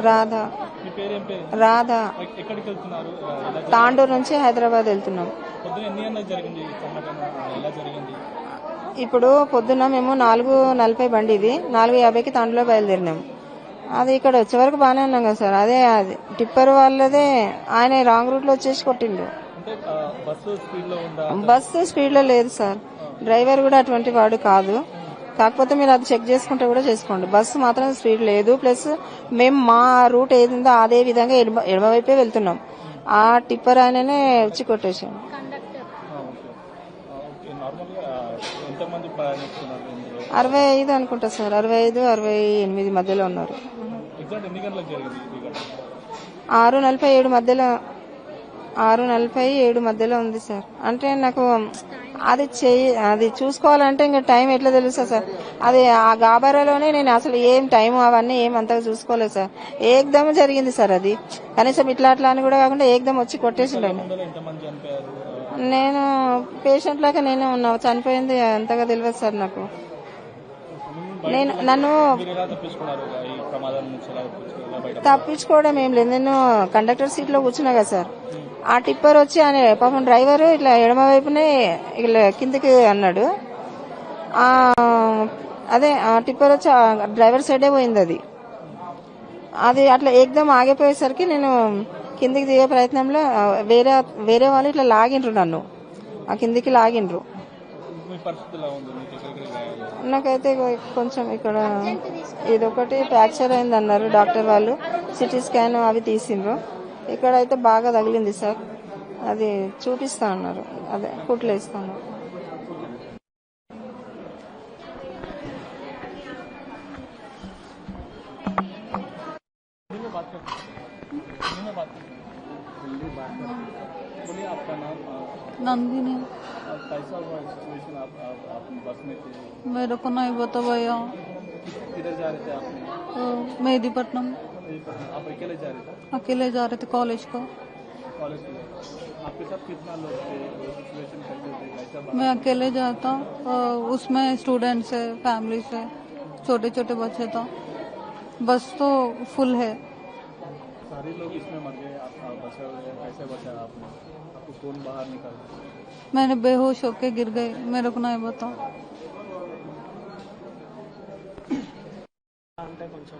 రాధా. రాధా. తాండూరు నుంచి హైదరాబాద్ వెళ్తున్నాం. పొద్దున ఇప్పుడు పొద్దున్న మేము నాలుగు నలభై బండి ఇది. నాలుగు యాభైకి తాండూలో బయలుదేరినాం. అది ఇక్కడ వచ్చే వరకు బాగానే ఉన్నాం కదా సార్. అదే అది. టిప్పర్ వాళ్ళదే ఆయన రాంగ్ రూట్లో వచ్చేసి కొట్టిండు. బస్సు స్పీడ్లో ఉందా? బస్సు స్పీడ్లో లేదు సార్. డ్రైవర్ కూడా అటువంటి వాడు కాదు. కాకపోతే మీరు అది చెక్ చేసుకుంటే కూడా చేసుకోండి. బస్సు మాత్రం స్పీడ్ లేదు. ప్లస్ మేము మా రూట్ ఏదిందో అదే విధంగా ఎడమ ఎడమ వైపే వెళ్తున్నాం. ఆ టిప్పర్ ఆయననే వచ్చి కొట్టేసాను అరవై ఐదు అనుకుంటా సార్. అరవై ఐదు అరవై ఎనిమిది మధ్యలో ఉన్నారు. ఆరు నలభై ఏడు మధ్యలో ఆరు నలభై ఏడు మధ్యలో ఉంది సార్. అంటే నాకు అది చెయ్యి అది చూసుకోవాలంటే ఇంకా టైం ఎట్లా తెలుసా సార్? అది ఆ గాబరాలోనే నేను అసలు ఏం టైం అవన్నీ ఏం అంతగా చూసుకోలేదు సార్. ఏకదమ్ జరిగింది సార్ అది? కనీసం ఇట్లా అట్లా అని కూడా కాకుండా ఏకదమ్ వచ్చి కొట్టేసిండు నేను పేషెంట్ లాగా నేనే ఉన్నా. చనిపోయింది అంతగా తెలియదు సార్ నాకు. ఎలా బయట తప్పించుకోవడం ఏం లేదు. నేను కండక్టర్ సీట్లో కూర్చున్నా కదా సార్. ఆ టిప్పర్ వచ్చి ఆయన పాపం డ్రైవర్ ఇట్లా ఎడమ వైపునే ఇట్లా కిందికి అన్నాడు. ఆ అదే ఆ టిప్పర్ వచ్చి డ్రైవర్ సైడే పోయింది అది. అది అట్లా ఏకదం ఆగిపోయేసరికి నేను కిందికి దిగే ప్రయత్నంలో వేరే వేరే వాళ్ళు ఇట్లా లాగిండ్రు నన్ను. ఆ కిందికి లాగిండ్రు. మీ పరిస్థితి ఎలా ఉంది? మీకు గాయాలు నాకైతే కొంచెం ఇక్కడ ఇదొకటి ఫ్రాక్చర్ అయింది అన్నారు డాక్టర్ వాళ్ళు. సిటీ స్కాన్ అవి తీసిండ్రు. ఇక్కడ అయితే బాగా తగిలింది సార్. అది చూపిస్తా అన్నారు. అదే కుట్లు हिंदी बात करते बोलिए आपका नाम नंदिनी कैसा हुआ सिचुएशन आप, आप आप बस में थे। मेरे को नहीं बता भैया। किधर जा रहे थे आपने तो मेहदीपट्टनम। आप अकेले जा रहे थे? अकेले जा रहे थे कॉलेज को। कॉलेज आपके साथ कितना लोग थे? मैं अकेले जाता उसमें स्टूडेंट्स है फैमिली से छोटे छोटे बच्चे था। बस तो फुल है। सारे लोग इसमें मर गए आप आप बचे हुए कैसे बचा आपने आपको कौन बाहर निकाला मैंने बेहोश होके गिर गई मेरे को नहीं बता అంటే కొంచెం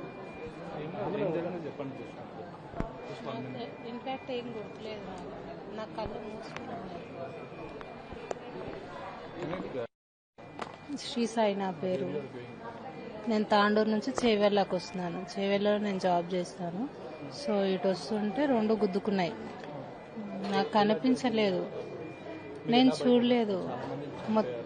ఏం జరిగిందో చెప్పండి ఇన్ఫాక్ట్ ఏం గుర్తులేదు నాకు నా కళ్ళు మూసుకున్నాయి శ్రీ సాయి నా పేరు నేను తాండూరు నుంచి చేవెళ్ళకి వస్తున్నాను. చేవెళ్ళలో నేను జాబ్ చేస్తాను. సో ఇటు వస్తుంటే రెండు గుద్దుకున్నాయి. నాకు కనిపించలేదు. నేను చూడలేదు. మొత్తం